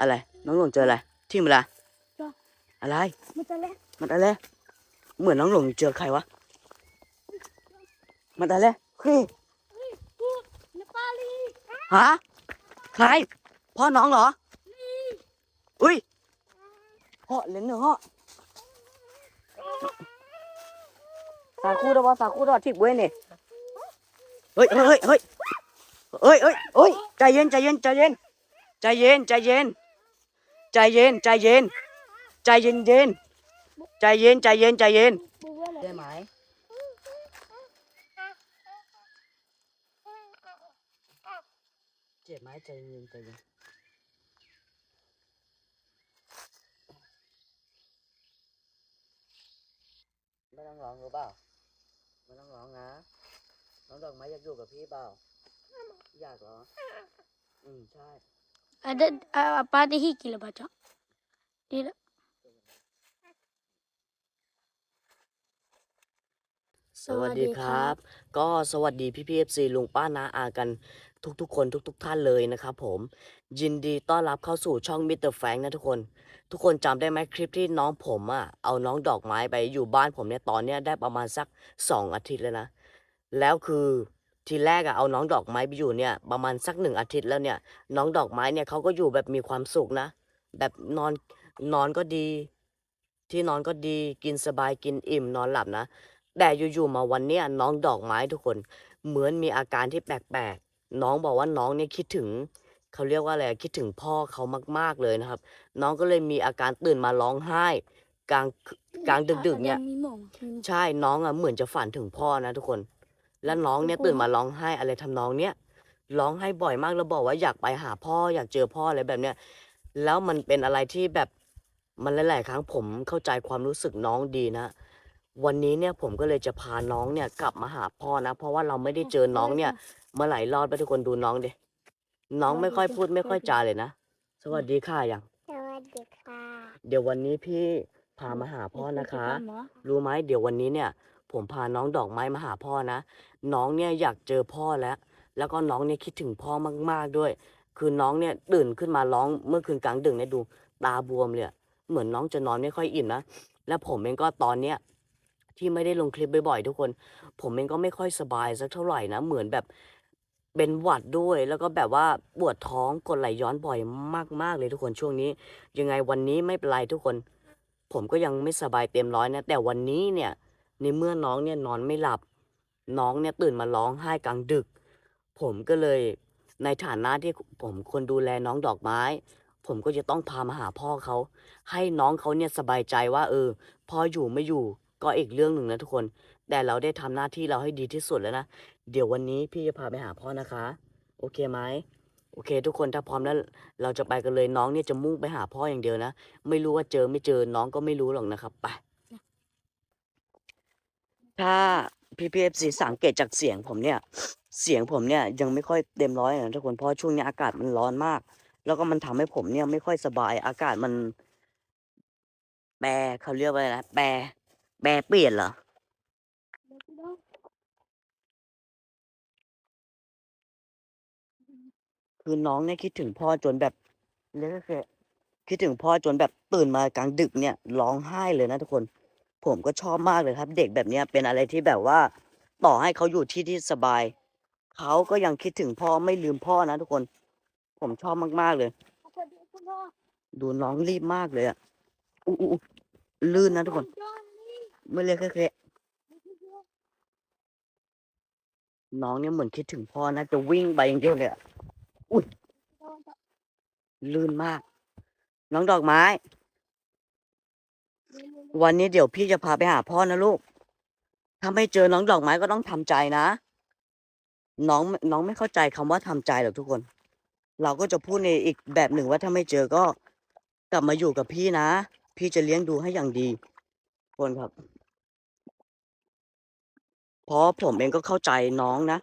อะไร น้องหลงเจออะไรที่มันอะไรเจออะไร มันจะเล่นมันอะไรเหมือนน้องหลงเจอใครวะ มันอะไรเฮ้ยพูดในปาลีฮะใครพ่อน้องเหรออุ้ยพ่อเล่นเนอะพ่อสาคูดวะสาคูดวะทิกเว้ยเนี่ยเฮ้ยเฮ้ยเฮ้ยเฮ้ยเฮ้ยเฮ้ยใจเย็นใจเย็นใจเย็นใจเย็นใจเย็น ใจเย็น ใจเย็น ใจเย็นเย็น ใจเย็น ใจเย็น ใจเย็นบูเว้ยเลยได้ไหมเจ็บไหมใจเย็น ใจเย็นไม่ต้องร้องหรือเปล่าไม่ต้องร้องนะ น้องดอกไม้อยากอยู่กับพี่เปล่า อยากเหรอ อืมใช่ അത് അപ്പം അത് ഹീക്കില്ല പാച്ച สวัสดีครับ ก็สวัสดีพี่พีเอฟซีลุงป้านาอากันทุกๆ คนทุก ๆ ท่านเลยนะครับผม ยินดีต้อนรับเข้าสู่ช่องมิสเตอร์แฟงนะทุกคน ทุกคนจำได้ไหมคลิปที่น้องผมอะเอาน้องดอกไม้ไปอยู่บ้านผมเนี่ยตอนเนี้ยได้ประมาณสัก 2 อาทิตย์แล้วนะ แล้วคือ ทีแรกอะเอาน้องดอกไม้ไปอยู่เนี่ยประมาณสักหนึ่งอาทิตย์แล้วเนี่ย น้องดอกไม้เนี่ยเขาก็อยู่แบบมีความสุขนะ แบบนอนนอนก็ดี ที่นอนก็ดีกินสบายกินอิ่มนอนหลับนะ แต่อยู่ๆมาวันเนี้ยน้องดอกไม้ทุกคน เหมือนมีอาการที่แปลกๆน้องบอกว่าน้องเนี่ยคิดถึงเขาเรียกว่าอะไรคิดถึงพ่อเขามาก ๆเลยนะครับ น้องก็เลยมีอาการตื่นมาร้องไห้ กลางกลางดึกๆเนี่ยมีหมองใช่น้องอะเหมือนจะฝันถึงพ่อนะทุกคน แล้วน้องเนี่ยตื่นมาร้องไห้อะไรทำนองเนี้ยร้องไห้บ่อยมากแล้วบอกว่าอยากไปหาพ่ออยากเจอพ่ออะไรแบบเนี้ยแล้วมันเป็นอะไรที่แบบมันหลาย ๆ ครั้งผมเข้าใจความรู้สึกน้องดีนะ วันนี้เนี่ยผมก็เลยจะพาน้องเนี่ยกลับมาหาพ่อนะ เพราะว่าเราไม่ได้เจอน้องเนี่ยมาหลายรอบไปทุกคนดูน้องดิน้องไม่ค่อยพูดไม่ค่อยจาเลยนะสวัสดีค่ะยังสวัสดีค่ะ เดี๋ยววันนี้พี่พามาหาพ่อนะคะ รู้ไหมเดี๋ยววันนี้เนี่ย ผมพาน้องดอกไม้มาหาพ่อนะ น้องเนี่ยอยากเจอพ่อแล้ว แล้วก็น้องเนี่ยคิดถึงพ่อมากๆด้วย คือน้องเนี่ยตื่นขึ้นมาร้องเมื่อคืนกลางดึกเนี่ยดูตาบวมเลยเหมือนน้องจะนอนไม่ค่อยอิ่มนะ แล้วผมเองก็ตอนเนี้ยที่ไม่ได้ลงคลิปบ่อยๆทุกคน ผมเองก็ไม่ค่อยสบายสักเท่าไหร่นะ เหมือนแบบเป็นหวัดด้วย แล้วก็แบบว่าปวดท้องกดไหลย้อนบ่อยมากๆเลยทุกคนช่วงนี้ ยังไงวันนี้ไม่เป็นไรทุกคน ผมก็ยังไม่สบายเต็มร้อยนะ แต่วันนี้เนี่ย ในเมื่อน้องเนี่ยนอนไม่หลับ น้องเนี่ยตื่นมาร้องไห้กลางดึก ผมก็เลยในฐานะที่ผมคนดูแลน้องดอกไม้ ผมก็จะต้องพามาหาพ่อเขา ให้น้องเขาเนี่ยสบายใจว่า เออพ่ออยู่ไม่อยู่ก็อีกเรื่องหนึ่งนะทุกคน แต่เราได้ทำหน้าที่เราให้ดีที่สุดแล้วนะ เดี๋ยววันนี้พี่จะพาไปหาพ่อนะคะ โอเคไหมโอเค ทุกคนถ้าพร้อมแล้วเราจะไปกันเลยน้องเนี่ยจะมุ่งไปหาพ่ออย่างเดียวนะ ไม่รู้ว่าเจอไม่เจอน้องก็ไม่รู้หรอกนะครับไป ถ้าพี่พีเอฟซีสังเกตจากเสียงผมเนี่ย เสียงผมเนี่ยยังไม่ค่อยเต็มร้อยนะทุกคนเพราะช่วงนี้อากาศมันร้อนมาก แล้วก็มันทำให้ผมเนี่ยไม่ค่อยสบายอากาศมัน แปรเขาเรียกว่าอะไรนะแปรแปรเปลี่ยนเหรอคือน้องเนี่ยคิดถึงพ่อจนแบบเรียกว่าคือคิดถึงพ่อจนแบบตื่นมากลางดึกเนี่ยร้องไห้เลยนะทุกคน ผมก็ชอบมากเลยครับ เด็กแบบเนี้ยเป็นอะไรที่แบบว่า ต่อให้เขาอยู่ที่ที่สบาย เขาก็ยังคิดถึงพ่อไม่ลืมพ่อนะทุกคน ผมชอบมากๆเลยดูน้องรีบมากเลยอะอู้อู้อู้ลื่นนะทุกคนไม่เรียกแค่ๆน้องเนี่ยเหมือนคิดถึงพ่อนะจะวิ่งไปอย่างเดียวเลยอะอุ้ยลื่นมาก น้องดอกไม้ วันนี้เดี๋ยวพี่จะพาไปหาพ่อนะลูก ถ้าไม่เจอน้องดอกไม้ก็ต้องทำใจนะ น้องน้องไม่เข้าใจคำว่าทำใจหรอกทุกคน เราก็จะพูดในอีกแบบหนึ่งว่าถ้าไม่เจอก็กลับมาอยู่กับพี่นะ พี่จะเลี้ยงดูให้อย่างดีคนครับ เพราะผมเองก็เข้าใจน้องนะ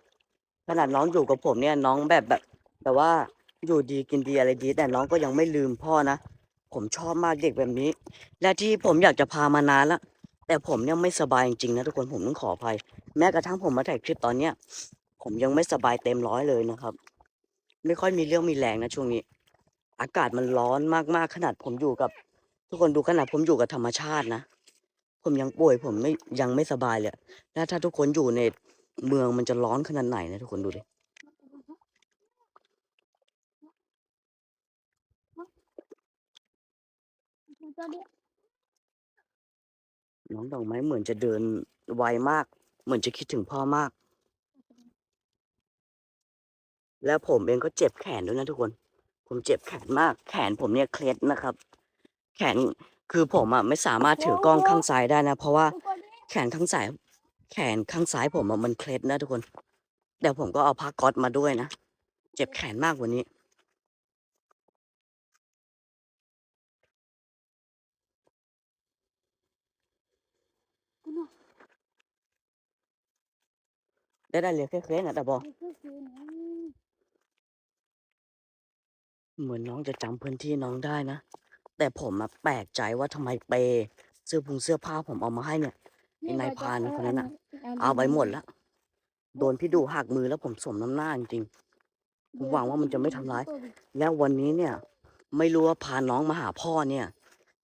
ขนาดน้องอยู่กับผมเนี่ย น้องแบบแบบ แต่ว่าอยู่ดีกินดีอะไรดี แต่น้องก็ยังไม่ลืมพ่อนะ ผมชอบมากเด็กแบบนี้ และที่ผมอยากจะพามานานล้วแต่ผมเนี่ยไม่สบายจริงๆนะทุกคนผมต้องขออภัย แม้กระทั่งผมมาถ่ายคลิปตอนเนี้ยผมยังไม่สบายเต็มร้อยเลยนะครับ ไม่ค่อยมีเรื่องมีแรงนะช่วงนี้ อากาศมันร้อนมากๆขนาดผมอยู่กับ ทุกคนดูขนาดผมอยู่กับธรรมชาตินะผมยังป่วยผมไม่ยังไม่สบายเลยแล้วถ้าทุกคนอยู่ในเมืองมันจะร้อนขนาดไหนนะทุกคนดูดิ น้องดอกไม้เหมือนจะเดินไวมาก เหมือนจะคิดถึงพ่อมาก แล้วผมเองก็เจ็บแขนด้วยนะทุกคน ผมเจ็บแขนมาก แขนผมเนี่ยเคล็ดนะครับ แขนคือผมอะไม่สามารถถือกล้องข้างซ้ายได้นะ เพราะว่าแขนข้างซ้ายแขนข้างซ้ายผมอะมันเคล็ดนะทุกคนแต่ผมก็เอาผ้าก๊อตมาด้วยนะ เจ็บแขนมากกว่านี้ ได้ได้เลยเคล็ดๆนะแต่บอกเหมือนน้องจะจำพื้นที่น้องได้นะ แต่ผมอะแปลกใจว่าทำไมเปเสื้อผงเสื้อผ้าผมเอามาให้เนี่ยไอ้นายพรานคนนั้นน่ะเอาไปหมดแล้วโดนพี่ดูหักมือแล้วผมสมน้ำหน้าจริงๆผมหวังว่ามันจะไม่ทำร้าย แล้ววันนี้เนี่ย ไม่รู้ว่าพาน้องมาหาพ่อเนี่ย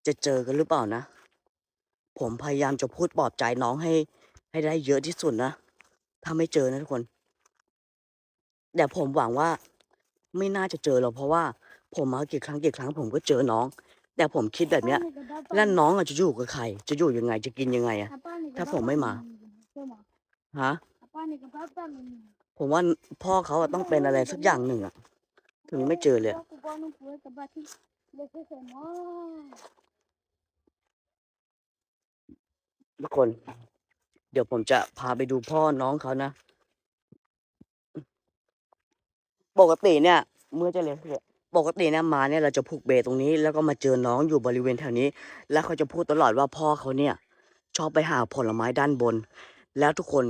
จะเจอกันหรือเปล่านะ ผมพยายามจะพูดปลอบใจน้องให้ ให้ได้เยอะที่สุดนะ ถ้าไม่เจอนะทุกคน แต่ผมหวังว่า ไม่น่าจะเจอหรอกเพราะว่า ผมมากี่ครั้งกี่ครั้ง ผมก็เจอน้อง แต่ผมคิดแบบเนี้ย แล้วน้องอะจะอยู่กับใคร จะอยู่ยังไง จะกินยังไงอะถ้าผมไม่มาฮะผมว่าพ่อเขาอะต้องเป็นอะไรสักอย่างหนึ่งอะถึงไม่เจอเลยทุกคน เดี๋ยวผมจะพาไปดูพ่อน้องเขานะ ปกติเนี่ย เมื่อจะเรียนเนี่ยปกติเนี่ยมาเนี่ยเราจะผูกเบตรงนี้ แล้วก็มาเจอน้องอยู่บริเวณแถวนี้ แล้วเขาจะพูดตลอดว่าพ่อเขาเนี่ย ชอบไปหาผลไม้ด้านบน แล้วทุกคน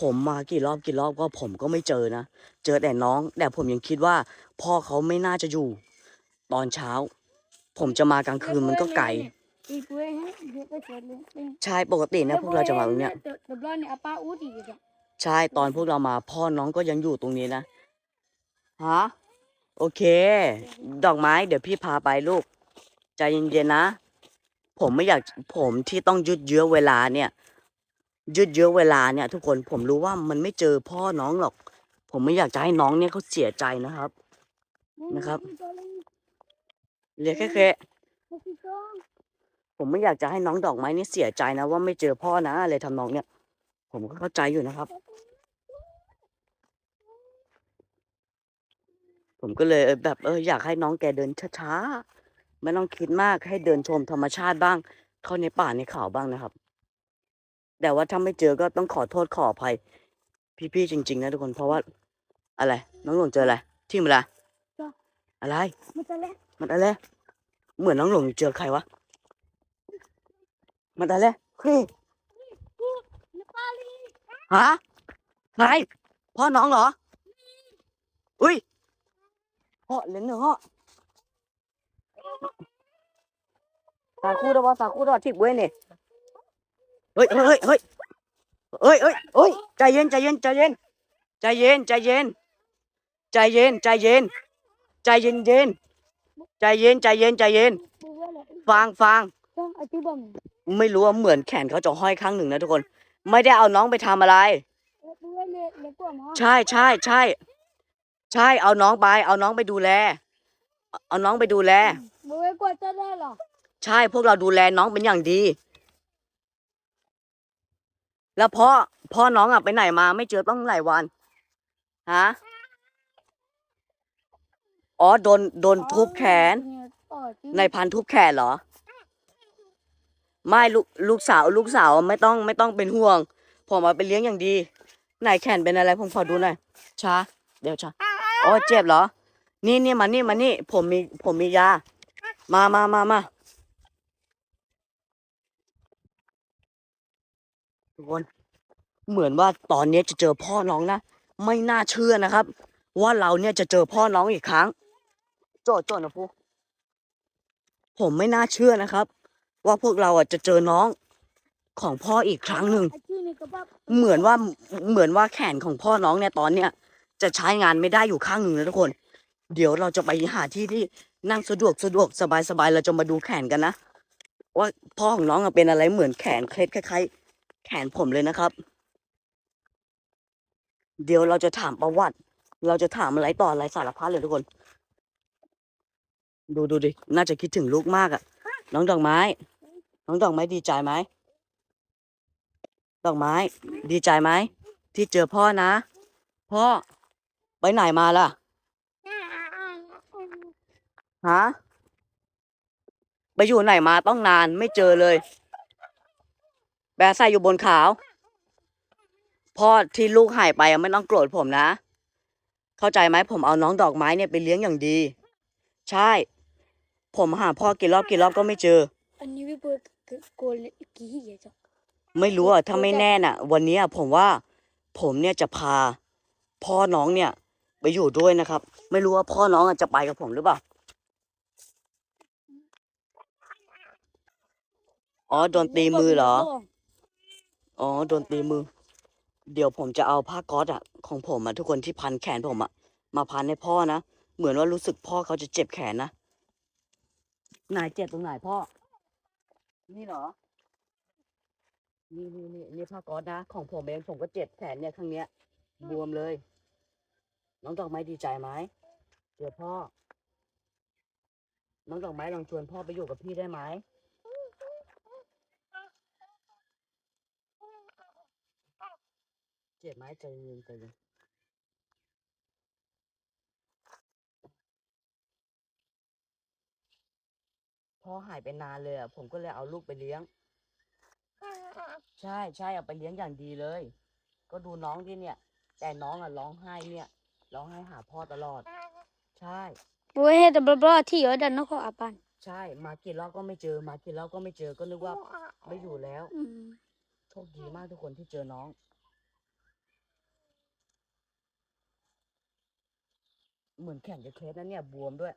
ผมมากี่รอบกี่รอบก็ผมก็ไม่เจอนะ เจอแต่น้อง แต่ผมยังคิดว่า พ่อเขาไม่น่าจะอยู่ ตอนเช้า ผมจะมากลางคืนมันก็ไกล ใช่ปกติเนี่ยพวกเราจะมาตรงเนี้ยใช่ตอนพวกเรามาพ่อน้องก็ยังอยู่ตรงนี้นะฮะโอเค ดอกไม้ เดี๋ยวพี่พาไปลูกใจเย็นๆนะ ผมไม่อยากผมที่ต้องยืดเยื้อเวลาเนี่ย ยืดเยื้อเวลาเนี่ย ทุกคนผมรู้ว่ามันไม่เจอพ่อน้องหรอก ผมไม่อยากจะให้น้องเนี่ยเขาเสียใจนะครับ นะครับเรียกแค่แค่ ผมไม่อยากจะให้น้องดอกไม้เนี่ยเสียใจนะว่าไม่เจอพ่อนะอะไรทำนองเนี่ยผมก็เข้าใจอยู่นะครับ ผมก็เลยเออแบบเอออยากให้น้องแกเดินช้าๆไม่ต้องคิดมากให้เดินชมธรรมชาติบ้าง เข้าในป่าในเขาบ้างนะครับ แต่ว่าถ้าไม่เจอก็ต้องขอโทษขออภัย พี่ๆจริง ๆ นะทุกคนเพราะว่า อะไร น้องหลงเจออะไรที่มันอะไรจ้ะอะไรมันอะไร เหมือนน้องหลงเจอใครวะ Madali. Khuy. Hả? Này, Pho nón hả? Ui. Họ lính nữa họ. Xà khu đâu bao xà khu đó thịt quên nè. Ơi ơi ơi. Ơi ơi ơi, chạy yên chạy yên chạy yên. Chạy yên chạy yên. Chạy yên chạy yên. Chạy yên yên. Chạy yên chạy yên chạy yên. Phang phang. Vâng, ở chú bầm. ไม่รู้ว่าเหมือนแขนเขาจะห้อยข้างหนึ่งนะทุกคน ไม่ได้เอาน้องไปทำอะไร ใช่ใช่ใช่ใช่เอาน้องไป เอาน้องไปดูแล เอาน้องไปดูแลใช่พวกเราดูแลน้องเป็นอย่างดี แล้วพ่อพ่อน้องอะไปไหนมาไม่เจอต้องหลายวันฮะอ๋อโดนโดนทุบแขน ในพันทุบแขนเหรอ ไม่ลูกลูกสาวลูกสาวไม่ต้องไม่ต้องเป็นห่วง ผมเอาไปเลี้ยงอย่างดีไหนแขนเป็นอะไรผมขอดูหน่อยช้าเดี๋ยวช้าอ๋อเจ็บเหรอ นี่นี่มานี่มานี่ ผมมีผมมียา มามามามาทุกคนเหมือนว่าตอนนี้จะเจอพ่อน้องนะไม่น่าเชื่อนะครับ ว่าเราเนี่ยจะเจอพ่อน้องอีกครั้ง โจทย์โจทย์นะพูผมไม่น่าเชื่อนะครับ ว่าพวกเราอะจะเจอน้องของพ่ออีกครั้งหนึ่งเหมือนว่าเหมือนว่าแขนของพ่อน้องเนี่ยตอนเนี้ยจะใช้งานไม่ได้อยู่ข้างหนึ่งนะทุกคน เดี๋ยวเราจะไปหาที่ที่นั่งสะดวกสะดวกสบายสบายเราจะมาดูแขนกันนะว่าพ่อของน้องอะเป็นอะไรเหมือนแขนเคล็ดคล้ายๆ แขนผมเลยนะครับ เดี๋ยวเราจะถามประวัติ เราจะถามอะไรต่ออะไรสารพัดเลยทุกคน ดูดูดิน่าจะคิดถึงลูกมากอะน้องดอกไม้ น้องดอกไม้ดีใจไหมดอกไม้ ดีใจไหมที่เจอพ่อนะ พ่อไปไหนมาล่ะฮะไปอยู่ไหนมาต้องนานไม่เจอเลย แบใส่อยู่บนขาว พ่อที่ลูกหายไปไม่ต้องโกรธผมนะ เข้าใจไหมผมเอาน้องดอกไม้เนี่ยไปเลี้ยงอย่างดี ใช่ ผมหาพ่อกี่รอบกี่รอบก็ไม่เจอ อันนี้ วิปโกลกี่เหี้ยจ้ะไม่รู้อะถ้าไม่แน่น่ะ วันเนี้ยผมว่า ผมเนี่ยจะพา พ่อน้องเนี่ย ไปอยู่ด้วยนะครับ ไม่รู้ว่าพ่อน้องอะจะไปกับผมหรือเปล่าอ๋อโดนตีมือเหรออ๋อโดนตีมือ เดี๋ยวผมจะเอาผ้าก๊อซอะ ของผมอะทุกคนที่พันแขนผมอะมาพันให้พ่อนะเหมือนว่ารู้สึกพ่อเขาจะเจ็บแขนนะไหนเจ็บตรงไหนพ่อ นี่เหรอ นี่นี่นี่นี่ผ้าก๊อซนะ ของผมเองผมก็เจ็บแขนเนี่ยข้างเนี้ย บวมเลย น้องดอกไม้ดีใจไหมเจอพ่อ น้องดอกไม้ลองชวนพ่อไปอยู่กับพี่ได้ไหมเจ็บไหมใจเย็นใจเย็น พ่อหายไปนานเลยอะผมก็เลยเอาลูกไปเลี้ยง ใช่ใช่เอาไปเลี้ยงอย่างดีเลย ก็ดูน้องที่เนี่ย แต่น้องอะร้องไห้เนี่ยร้องไห้หาพ่อตลอด ใช่โอ้ยแต่บลาที่อยู่ด้านนอกอาปันใช่ มากี่รอบก็ไม่เจอ มากี่รอบก็ไม่เจอก็นึกว่าไม่อยู่แล้วอืมโชคดีมากทุกคนที่เจอน้อง เหมือนแข่งกับเคสนะเนี่ยบวมด้วย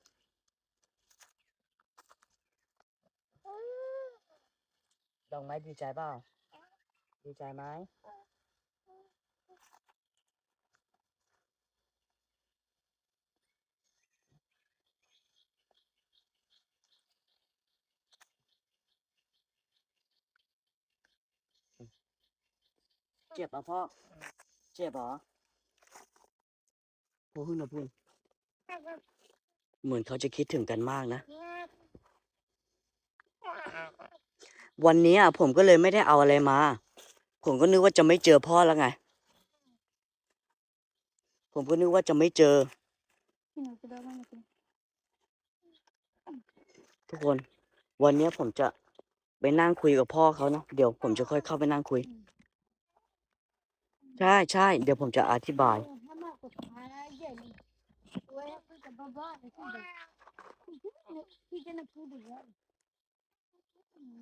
ดอกไม้ดีใจเปล่า ดีใจไหมเจ็บอะพ่อ เจ็บเหรอพูดขึ้นนะพูดเหมือนเขาจะคิดถึงกันมากนะ วันนี้อะผมก็เลยไม่ได้เอาอะไรมา ผมก็นึกว่าจะไม่เจอพ่อแล้วไง ผมก็นึกว่าจะไม่เจอ ทุกคน วันนี้ผมจะไปนั่งคุยกับพ่อเขานะเดี๋ยวผมจะค่อยเข้าไปนั่งคุย ใช่ใช่เดี๋ยวผมจะอธิบาย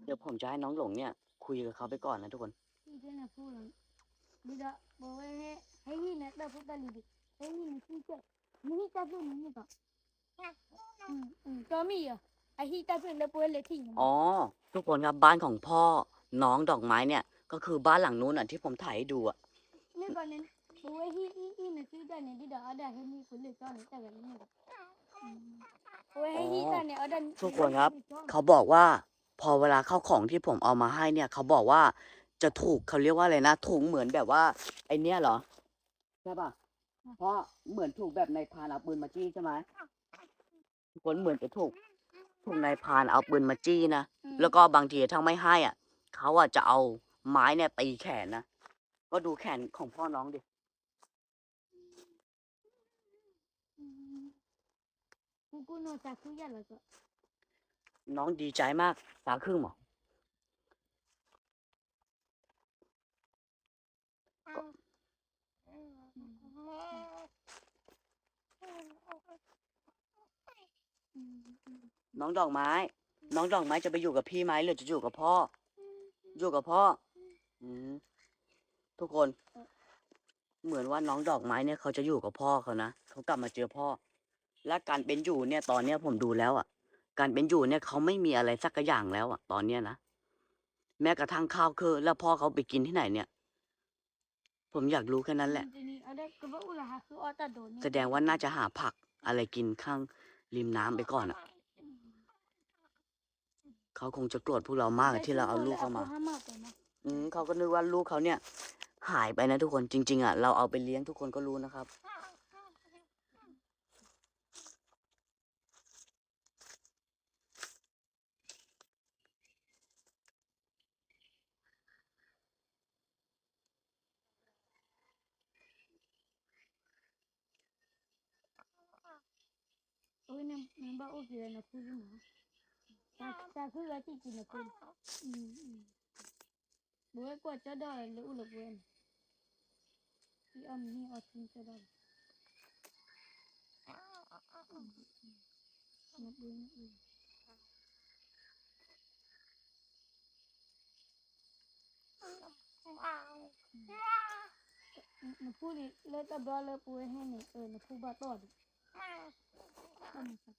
เดี๋ยวผมจะให้น้องหลงเนี่ย คุยกับเขาไปก่อนนะทุกคนก็มีอะไอ้ที่ตาเป็นแล้วป่วยเลยที่อ๋อ ทุกคนครับบ้านของพ่อน้องดอกไม้เนี่ย ก็คือบ้านหลังนู้นอะที่ผมถ่ายให้ดูอะนี่ก่อนนั้นป่วยที่อีอีนะคือด้านนี้ที่ดอกด้านที่มีคนเลยก็นี่แต่กันนี่ป่วยที่ด้านนี้ด้านทุกคนครับ เขาบอกว่า พอเวลาเข้าของที่ผมเอามาให้เนี่ยเขาบอกว่าจะถูกเขาเรียกว่าอะไรนะถุงเหมือนแบบว่า ไอเนี้ยเหรอใช่ป่ะเพราะเหมือนถูกแบบนายพรานเอาปืนมาจี้ใช่ไหมทุกคนเหมือนจะถูกถูกนายพรานเอาปืนมาจี้นะแล้วก็บางทีถ้าไม่ให้อะเขาอะจะเอาไม้เนี่ยตีแขนนะก็ดูแขนของพ่อน้องดิกูกูโนจากคุยกั นแล้วก็น้องดีใจมากสาครึ่งหมอน้องดอกไม้ น้องดอกไม้จะไปอยู่กับพี่ไหมหรือจะอยู่กับพ่อ อยู่กับพ่ออืมทุกคน เหมือนว่าน้องดอกไม้เนี่ยเขาจะอยู่กับพ่อเขานะเขากลับมาเจอพ่อ และการเป็นอยู่เนี่ยตอนเนี้ยผมดูแล้วอะ การเป็นอยู่เนี่ยเขาไม่มีอะไรสักอย่างแล้วอะตอนเนี้ยนะแม้กระทั่งข้าวคือ แล้วพ่อเขาไปกินที่ไหนเนี่ย ผมอยากรู้แค่นั้นแหละ แสดงว่าน่าจะหาผักอะไรกินข้างริมน้ำไปก่อนอะเขาคงจะโกรธพวกเรามากที่เราเอาลูกเข้ามาเลยนะอืมเขาก็นึกว่าลูกเขาเนี่ย หายไปนะทุกคนจริง ๆอะเราเอาไปเลี้ยงทุกคนก็รู้นะครับ โอ้ยน้ำน้ำบ้าโอเคเลยนะพูดอยู่นะแต่แต่คือว่าที่จริงนะพูดอืมอืมบัวกว่าจะได้เลยอุลบัวที่อ้อมนี่เอาทิ้งจะได้นับดูนับดูนับพูดเลยเลยแต่บ้าเลยปูให้เนี่ยเออนับพูดบ้าต่อดิ อันนี้ครับ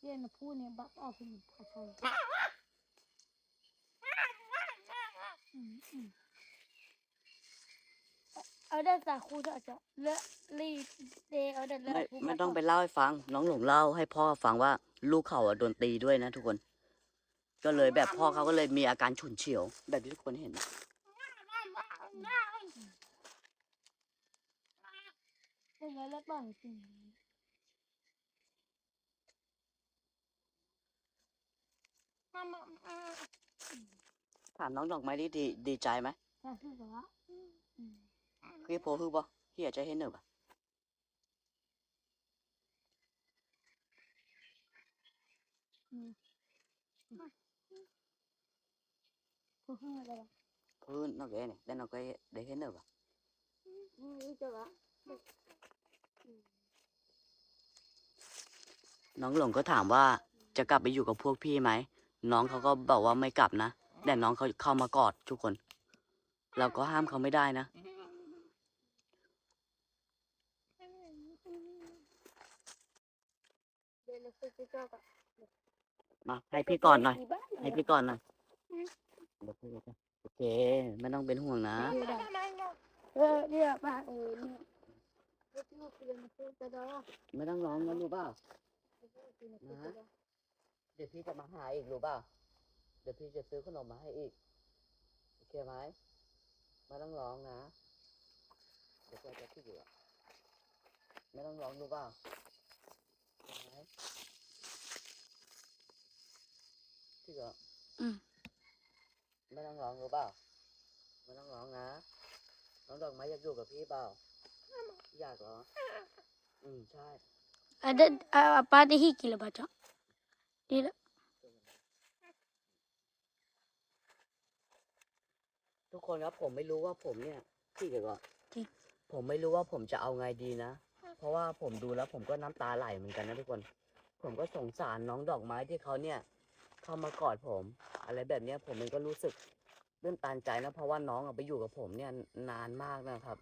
เรียนนับพูดเนี่ยบออกเป็นภาษาไทยอืมอืมเอาได้สาคูจะจะเลอะรีดเดเอาได้เลไม่ไม่ต้องไปเล่าให้ฟัง น้องหลงเล่าให้พ่อฟังว่า ลูกเขาอะโดนตีด้วยนะทุกคน ก็เลยแบบพ่อเขาก็เลยมีอาการฉุนเฉียว แบบที่ทุกคนเห็นนะเป็นไงแล้วต่างจริง ถามน้องดอกไม้ดีดีดีใจไหมถ้าคือแบบว่าอืมคือโพคือปะพี่อยากจะเห็นหนึ่งปะอืมพูดขึ้นมาเลยคือน้องแกเนี่ยแต่น้องแกได้เห็นหนึ่งปะอืมนี่จะว่าน้องหลงก็ถามว่าจะกลับไปอยู่กับพวกพี่ไหม น้องเขาก็บอกว่าไม่กลับนะแต่น้องเขาเข้ามากอดทุกคน เราก็ห้ามเขาไม่ได้นะน้อนมาให้พี่ก่อนหน่อย ให้พี่ก่อนหน่อยเดี๋ยวคุยกันโอเค ไม่ต้องเป็นห่วงนะเออเดี๋ยวมาเอ๋ไม่ต้องร้องนะรู้เปล่าวนะ เดี๋ยวพี่จะมาหาอีกรู้เปล่าเดี๋ยวพี่จะซื้อขนมมาให้อีก โอเคไหมไม่ต้องร้องนะ เดี๋ยวพี่จะพี่อยู่อะไม่ต้องร้องรู้เปล่าโอเคไหมพี่เหรออืมไม่ต้องร้องรู้เปล่าไม่ต้องร้องนะน้องดอกไม้อยากอยู่กับพี่เปล่าอยากเหรอ อืมใช่ ada apa ada hiki lah baca dia ทุกคนครับผมไม่รู้ว่าผมเนี่ยพี่เดี๋ยวก่อนจริง ผมไม่รู้ว่าผมจะเอาไงดีนะ เพราะว่าผมดูแล้วผมก็น้ำตาไหลเหมือนกันนะทุกคน ผมก็สงสารน้องดอกไม้ที่เขาเนี่ย เข้ามากอดผม อะไรแบบเนี้ยผมเองก็รู้สึกเลื่อนตานใจนะเพราะว่าน้องอะไปอยู่กับผมเนี่ยนานมากนะครับ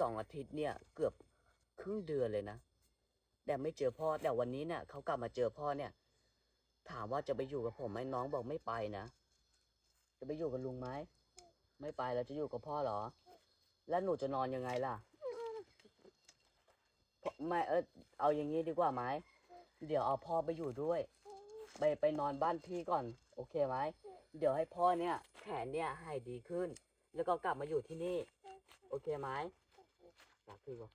สองอาทิตย์เนี่ยเกือบครึ่งเดือนเลยนะแต่ไม่เจอพ่อแต่วันนี้เนี่ยเขากลับมาเจอพ่อเนี่ย ถามว่าจะไปอยู่กับผมไหมน้องบอกไม่ไปนะ จะไปอยู่กับลุงไหม ไม่ไปแล้วจะอยู่กับพ่อเหรอ แล้วหนูจะนอนยังไงล่ะพ่อไม่เออเอาอย่างนี้ดีกว่าไหม เดี๋ยวเอาพ่อไปอยู่ด้วย ไปไปนอนบ้านพี่ก่อน โอเคไหม เดี๋ยวให้พ่อเนี่ย แขนเนี่ยหายดีขึ้น แล้วก็กลับมาอยู่ที่นี่ โอเคไหมรักพี่บอก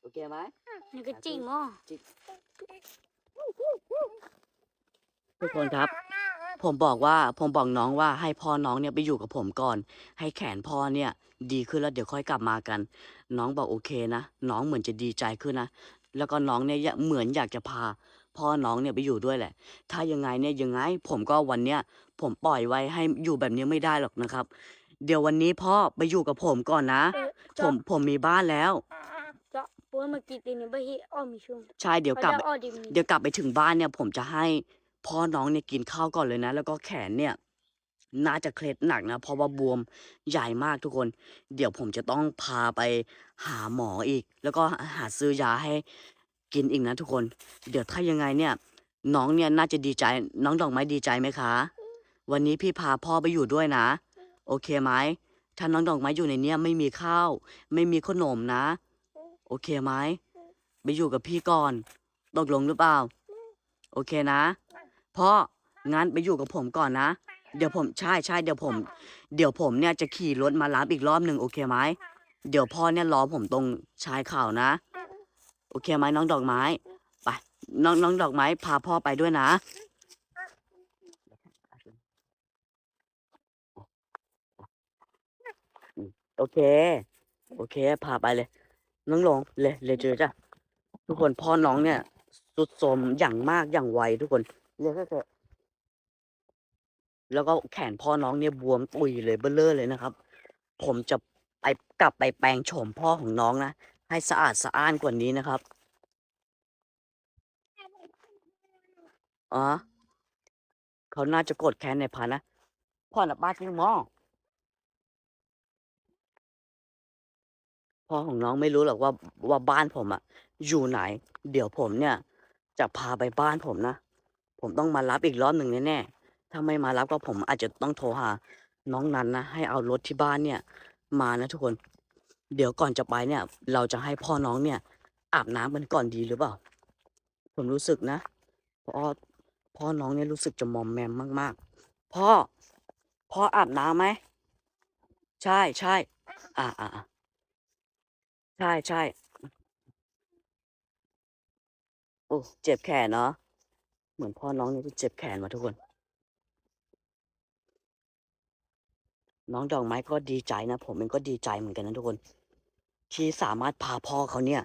โอเคไหม ni kecil mah ทุกคนครับ ผมบอกว่าผมบอกน้องว่าให้พ่อน้องเนี่ยไปอยู่กับผมก่อน ให้แขนพ่อเนี่ย ดีขึ้นแล้วเดี๋ยวค่อยกลับมากัน น้องบอกโอเคนะน้องเหมือนจะดีใจขึ้นนะแล้วก็น้องเนี่ยเหมือนอยากจะพา พ่อน้องเนี่ยไปอยู่ด้วยแหละ ถ้ายังไงเนี่ยยังไง ผมก็วันเนี้ยผมปล่อยไว้ให้อยู่แบบนี้ไม่ได้หรอกนะครับ เดี๋ยววันนี้พ่อไปอยู่กับผมก่อนนะ ผมผมมีบ้านแล้ว cak pun mak kita ni bahi om shum ใช่เดี๋ยวกลับ ada om di ni เดี๋ยวกลับไปถึงบ้านเนี่ย ผมจะให้พ่อน้องเนี่ยกินข้าวก่อนเลยนะ แล้วก็แขนเนี่ย น่าจะเคล็ดหนักนะเพราะว่าบวมใหญ่มากทุกคน เดี๋ยวผมจะต้องพาไปหาหมออีก แล้วก็หาซื้อยาให้กินอีกนะทุกคน เดี๋ยวถ้ายังไงเนี่ย น้องเนี่ยน่าจะดีใจน้องดอกไม้ดีใจไหมคะ วันนี้พี่พาพ่อไปอยู่ด้วยนะ โอเคไหมถ้าน้องดอกไม้อยู่ในเนี่ยไม่มีข้าว ไม่มีขนมนะ โอเคไหมไปอยู่กับพี่ก่อน ตกลงหรือเปล่า โอเคนะ พ่อ งั้นไปอยู่กับผมก่อนนะ เดี๋ยวผมใช่ใช่เดี๋ยวผม เดี๋ยวผมเนี่ยจะขี่รถมารับอีกรอบหนึ่งโอเคไหม เดี๋ยวพ่อเนี่ยรอผมตรงชายเข่านะ โอเคไหมน้องดอกไม้ ไป น้องน้องดอกไม้ พาพ่อไปด้วยนะโอเค โอเค พาไปเลย น้องลงเลยเลยเจอจ้ะทุกคนพ่อน้องเนี่ย สุดโทรมอย่างมากอย่างไวทุกคนเลยก็เถอะแล้วก็แขนพ่อน้องเนี่ยบวมตุยเลยเบ้อเลอเลยนะครับ ผมจะไปกลับไปแปรงโฉมพ่อของน้องนะให้สะอาดสะอ้านกว่านี้นะครับอ๋อเขาน่าจะโกดแค้นในพันนะพ่อน่ะบ้าจริงมอ พ่อของน้องไม่รู้หรอกว่าว่าบ้านผมอะอยู่ไหน เดี๋ยวผมเนี่ย จะพาไปบ้านผมนะ ผมต้องมารับอีกรอบหนึ่งแน่ๆถ้าไม่มารับก็ผมอาจจะต้องโทรหา น้องนันนะให้เอารถที่บ้านเนี่ย มานะทุกคน เดี๋ยวก่อนจะไปเนี่ย เราจะให้พ่อน้องเนี่ย อาบน้ำกันก่อนดีหรือเปล่า ผมรู้สึกนะเพราะพ่อน้องเนี่ยรู้สึกจะมอมแมมมากๆ พ่อ พ่ออาบน้ำไหม ใช่ใช่อ่าอ่าอ่า ใช่ใช่โอ้เจ็บแขนเนาะเหมือนพ่อน้องเนี่ยจะเจ็บแขนมาทุกคน น้องดอกไม้ก็ดีใจนะ ผมเองก็ดีใจเหมือนกันนะทุกคน ที่สามารถพาพ่อเขาเนี่ย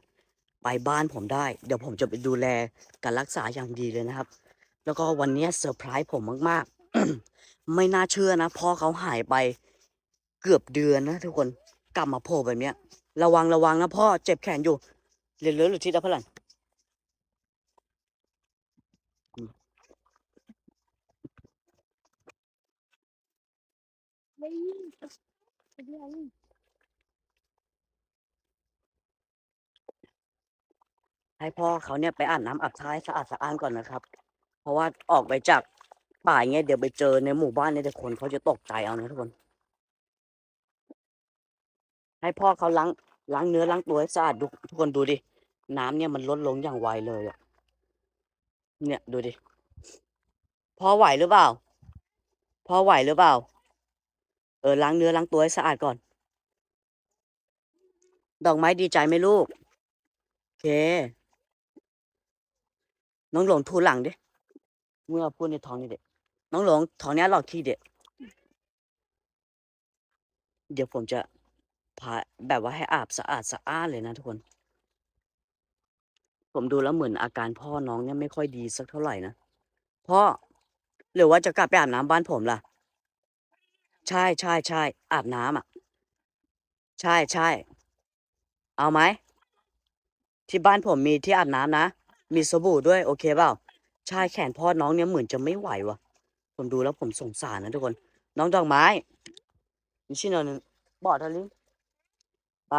ไปบ้านผมได้ เดี๋ยวผมจะไปดูแลการรักษาอย่างดีเลยนะครับ แล้วก็วันนี้เซอร์ไพรส์ผมมาก ๆ ไม่น่าเชื่อนะพ่อเขาหายไปเกือบเดือนนะทุกคนกลับมาโผล่แบบเนี้ย ระวังระวังนะพ่อเจ็บแขนอยู่เรียนเลือหรือที่ดับพลันให้พ่อเขาเนี่ยไปอาบน้ำอาบท้ายสะอาดสะอ้านก่อนนะครับ เพราะว่าออกไปจากป่าเงี้ยเดี๋ยวไปเจอในหมู่บ้านเนี่ยเดี๋ยวคนเขาจะตกใจเอานะทุกคน ให้พ่อเขาล้างล้างเนื้อล้างตัวให้สะอาดดูทุกคนดูดิ น้ำเนี่ยมันลดลงอย่างไวเลยอะเนี่ยดูดิพ่อไหวหรือเปล่าพ่อไหวหรือเปล่า เออล้างเนื้อล้างตัวให้สะอาดก่อน ดอกไม้ดีใจไหมลูก โอเค น้องหลงทูหลังดิ เมื่อพูดในท้องนี่เด็กน้องหลงท้องนี้หลอกขี้เด็กเดี๋ยวผมจะ แบบว่าให้อาบสะอาดสะอ้านเลยนะทุกคน ผมดูแล้วเหมือนอาการพ่อน้องเนี่ยไม่ค่อยดีสักเท่าไหร่นะพ่อหรือว่าจะกลับไปอาบน้ำบ้านผมล่ะ ใช่ใช่ใช่อาบน้ำอะ ใช่ใช่เอาไหมที่บ้านผมมีที่อาบน้ำนะ มีสบู่ด้วยโอเคเปล่าใช่แขนพ่อน้องเนี่ยเหมือนจะไม่ไหววะผมดูแล้วผมสงสารนะทุกคน น้องดอกไม้นี่ชิโนนึงบอดทะลิ ไป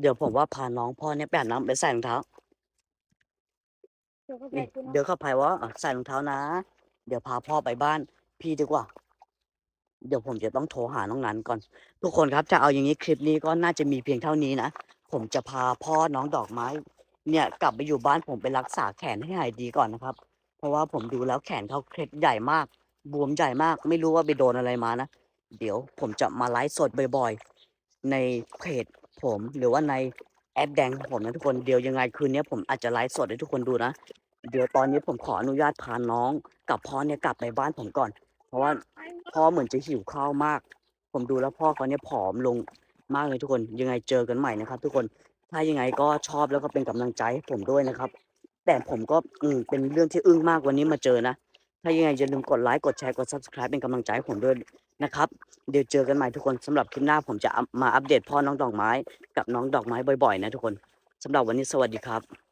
เดี๋ยวผมว่าพาน้องพ่อเนี่ยไปอาบน้ำไปใส่รองเท้า เดี๋ยวก็ไปนี่กูนะเดี๋ยวเข้าไปว่าอะใส่รองเท้านะ เดี๋ยวพาพ่อไปบ้านพี่ดีกว่า เดี๋ยวผมจะต้องโทรหาน้องนันก่อน ทุกคนครับจะเอาอย่างนี้คลิปนี้ก็น่าจะมีเพียงเท่านี้นะ ผมจะพาพ่อน้องดอกไม้ เนี่ยกลับไปอยู่บ้านผมไปรักษาแขนให้หายดีก่อนนะครับ เพราะว่าผมดูแล้วแขนเขาเคล็ดใหญ่มาก บวมใหญ่มาก ไม่รู้ว่าไปโดนอะไรมานะ เดี๋ยวผมจะมาไลฟ์สดบ่อยๆ ในเพจผมหรือว่าในแอปแดงของผมนะทุกคนเดี๋ยวยังไงคืนนี้ผมอาจจะไลฟ์สดให้ทุกคนดูนะ เดี๋ยวตอนนี้ผมขออนุญาตพาน้องกับพ่อเนี่ยกลับไปบ้านผมก่อน เพราะว่าพ่อเหมือนจะหิวข้าวมาก ผมดูแล้วพ่อเขาเนี่ยผอมลงมากเลยทุกคนยังไงเจอกันใหม่นะครับ ทุกคนถ้ายังไงก็ชอบแล้วก็เป็นกำลังใจให้ผมด้วยนะครับ แต่ผมก็อืมเป็นเรื่องที่อึ้งมากวันนี้มาเจอนะ ถ้ายังไงอย่าลืมกดไลค์กดแชร์กด subscribe เป็นกำลังใจให้ผมด้วย นะครับ เดี๋ยวเจอกันใหม่ทุกคนสำหรับคลิปหน้าผมจะมาอัปเดตพ่อน้องดอกไม้ กับน้องดอกไม้บ่อยๆ นะทุกคนสำหรับวันนี้สวัสดีครับ